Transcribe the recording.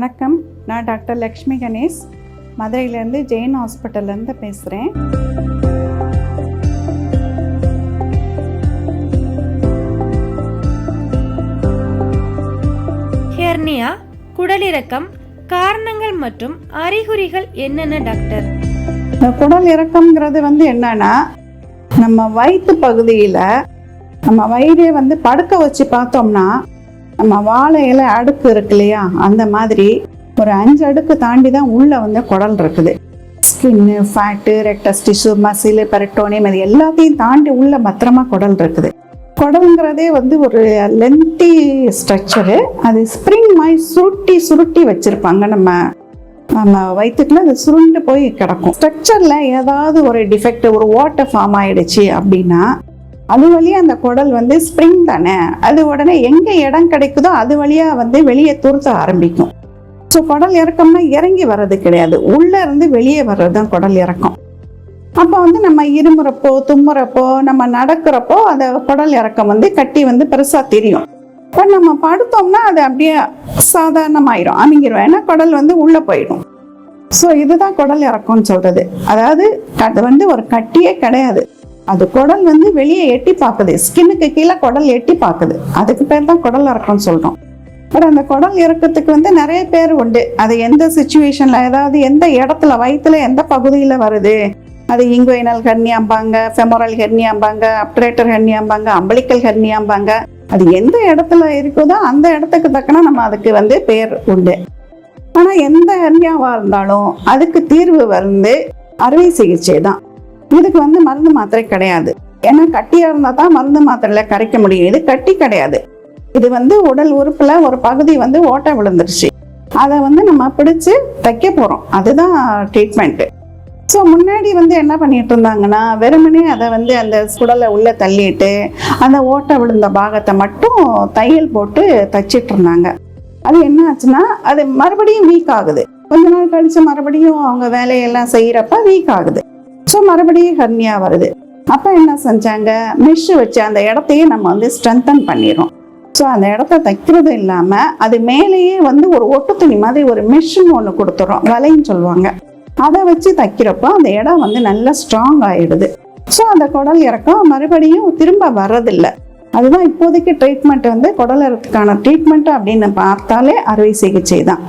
வணக்கம். நான் டாக்டர் லக்ஷ்மி கணேஷ். மதுரையிலேருந்து ஜெயின் ஹாஸ்பிட்டல்லேருந்து பேசுகிறேன் ஹெர்னியா குடலிறக்கம் காரணங்கள் மற்றும் அறிகுறிகள் என்னென்ன டாக்டர்? இந்த குடல் இறக்கம்ங்கிறது வந்து என்னன்னா நம்ம வயிற்று பகுதியில் நம்ம வயிறே வந்து படுக்க வச்சு பார்த்தோம்னா நம்ம வாழை இலை அடுக்கு இருக்கு இல்லையா? அந்த மாதிரி ஒரு அஞ்சு அடுக்கு தாண்டி தான் உள்ளே வந்து குடல் இருக்குது. Skin fat rectus tissue muscle peritoneum இது எல்லாத்தையும் தாண்டி உள்ளே பத்திரமா குடல் இருக்குது. குடல்ங்கிறதே வந்து ஒரு லென்த்தி ஸ்ட்ரக்சரு அது ஸ்ப்ரிங் மாதிரி சுருட்டி சுருட்டி வச்சுருப்பாங்க. நம்ம நம்ம வயிற்றுக்குள்ள அது சுருண்டு போய் கிடக்கும். ஸ்ட்ரக்சரில் ஏதாவது ஒரு டிஃபெக்ட் ஒரு ஓட்டை ஃபார்ம் ஆகிடுச்சு அப்படின்னா அது வழியாக அந்த குடல் வந்து ஸ்ப்ரிங் தானே? அது உடனே எங்கே இடம் கிடைக்குதோ அது வழியாக வந்து வெளியே துருத்த ஆரம்பிக்கும். ஸோ குடல் இறக்கம்னா இறங்கி வர்றது கிடையாது. உள்ளே இருந்து வெளியே வர்றது தான் குடல் இறக்கம். அப்போ வந்து நம்ம இருமுறப்போ தும்முறப்போ நம்ம நடக்கிறப்போ அந்த குடல் இறக்கம் வந்து கட்டி வந்து பெருசாக தெரியும். இப்போ நம்ம படுத்தோம்னா அது அப்படியே சாதாரணமாயிரும் அமைங்கிரும். ஏன்னா குடல் வந்து உள்ளே போயிடும். ஸோ இதுதான் குடல் இறக்கம்னு சொல்கிறது அதாவது அது வந்து ஒரு கட்டியே கிடையாது. அது குடல் வந்து வெளியே எட்டி பார்க்குது. ஸ்கின்னுக்கு கீழே குடல் எட்டி பார்க்குது. அதுக்கு பேர் தான் குடல் இறக்கம்னு சொல்கிறோம் பட் அந்த குடல் இறக்கத்துக்கு வந்து நிறைய பேர் உண்டு. அது எந்த சுச்சுவேஷனில் ஏதாவது எந்த இடத்துல வயிற்றுல எந்த பகுதியில் வருது? அது இங்குவைனல் ஹெர்னியாம்பாங்க ஃபெமோரல் ஹெர்னியாம்பாங்க அப்ரேட்டர் ஹெர்னியாம்பாங்க அம்பளிக்கல் ஹெர்னியாம்பாங்க அது எந்த இடத்துல இருக்குதோ அந்த இடத்துக்கு தக்கன நம்ம அதுக்கு வந்து பேர் உண்டு. ஆனால் எந்த ஹெர்னியாவாக இருந்தாலும் அதுக்கு தீர்வு வந்து அறுவை சிகிச்சை தான். இதுக்கு வந்து மருந்து மாத்திரை கிடையாது. ஏன்னா கட்டியாக இருந்தால் தான் மருந்து மாத்திரையில் கரைக்க முடியும். இது கட்டி கிடையாது. இது வந்து உடல் உறுப்பில் ஒரு பகுதி வந்து ஓட்டை விழுந்துருச்சு. அதை வந்து நம்ம பிடிச்சு தைக்க போகிறோம் அதுதான் ட்ரீட்மெண்ட்டு ஸோ முன்னாடி வந்து என்ன பண்ணிட்டு இருந்தாங்கன்னா வெறுமனே அதை வந்து அந்த குடலை உள்ளே தள்ளிட்டு அந்த ஓட்டை விழுந்த பாகத்தை மட்டும் தையல் போட்டு தைச்சிட்டு இருந்தாங்க. அது என்ன ஆச்சுன்னா அது மறுபடியும் வீக் ஆகுது. கொஞ்ச நாள் கழிச்சு மறுபடியும் அவங்க வேலையெல்லாம் செய்கிறப்ப வீக் ஆகுது. ஸோ மறுபடியும் ஹர்னியா வருது. அப்போ என்ன செஞ்சாங்க? மெஷ் வச்சு அந்த இடத்தையே நம்ம வந்து ஸ்ட்ரென்தன் பண்ணிடுறோம். ஸோ அந்த இடத்த தைக்கிறது இல்லாமல் அது மேலேயே வந்து ஒரு ஒட்டு துணி மாதிரி ஒரு மெஷின் ஒன்று கொடுத்துறோம் வலைன்னு சொல்லுவாங்க. அதை வச்சு தைக்கிறப்போ அந்த இடம் வந்து நல்லா ஸ்ட்ராங் ஆகிடுது ஸோ அந்த குடல் இறக்கம் மறுபடியும் திரும்ப வர்றதில்லை. அதுதான் இப்போதைக்கு ட்ரீட்மெண்ட் வந்து குடல் இறக்கத்துக்கான ட்ரீட்மெண்ட் அப்படின்னு பார்த்தாலே அறுவை சிகிச்சை தான்.